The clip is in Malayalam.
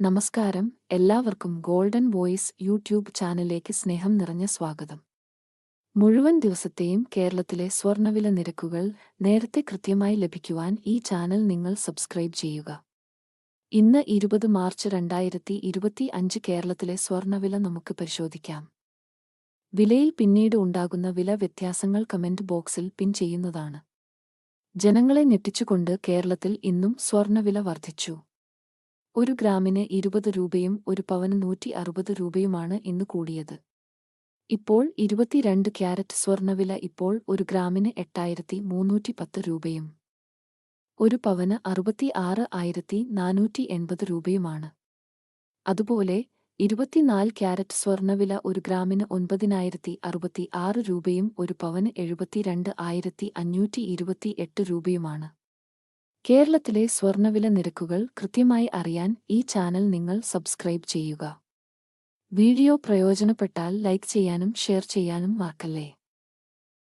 നമസ്കാരം. എല്ലാവർക്കും ഗോൾഡൻ വോയിസ് യൂട്യൂബ് ചാനലിലേക്ക് സ്നേഹം നിറഞ്ഞ സ്വാഗതം. മുഴുവൻ ദിവസത്തെയും കേരളത്തിലെ സ്വർണവില നിരക്കുകൾ നേരത്തെ കൃത്യമായി ലഭിക്കുവാൻ ഈ ചാനൽ നിങ്ങൾ സബ്സ്ക്രൈബ് ചെയ്യുക. ഇന്ന് ഇരുപത് മാർച്ച് രണ്ടായിരത്തി ഇരുപത്തി അഞ്ച് കേരളത്തിലെ സ്വർണവില നമുക്ക് പരിശോധിക്കാം. വിലയിൽ പിന്നീട് ഉണ്ടാകുന്ന വില വ്യത്യാസങ്ങൾ കമന്റ് ബോക്സിൽ പിൻ ചെയ്യുന്നതാണ്. ജനങ്ങളെ ഞെട്ടിച്ചുകൊണ്ട് കേരളത്തിൽ ഇന്നും സ്വർണവില വർദ്ധിച്ചു. ഒരു ഗ്രാമിന് ഇരുപത് രൂപയും ഒരു പവന് നൂറ്റി അറുപത് രൂപയുമാണ് ഇന്ന് കൂടിയത്. ഇപ്പോൾ ഇരുപത്തിരണ്ട് ക്യാരറ്റ് സ്വർണവില ഇപ്പോൾ ഒരു ഗ്രാമിന് എട്ടായിരത്തി മൂന്നൂറ്റി പത്ത് രൂപയും ഒരു പവന് അറുപത്തി ആറ് ആയിരത്തി നാനൂറ്റി എൺപത് രൂപയുമാണ്. അതുപോലെ ഇരുപത്തിനാല് ക്യാരറ്റ് സ്വർണവില ഒരു ഗ്രാമിന് ഒൻപതിനായിരത്തി അറുപത്തി ആറ് രൂപയും ഒരു പവന് എഴുപത്തിരണ്ട് ആയിരത്തി അഞ്ഞൂറ്റി ഇരുപത്തി എട്ട് രൂപയുമാണ്. കേരളത്തിലെ സ്വർണവില നിരക്കുകൾ കൃത്യമായി അറിയാൻ ഈ ചാനൽ നിങ്ങൾ സബ്സ്ക്രൈബ് ചെയ്യുക. വീഡിയോ പ്രയോജനപ്പെട്ടാൽ ലൈക്ക് ചെയ്യാനും ഷെയർ ചെയ്യാനും മറക്കല്ലേ?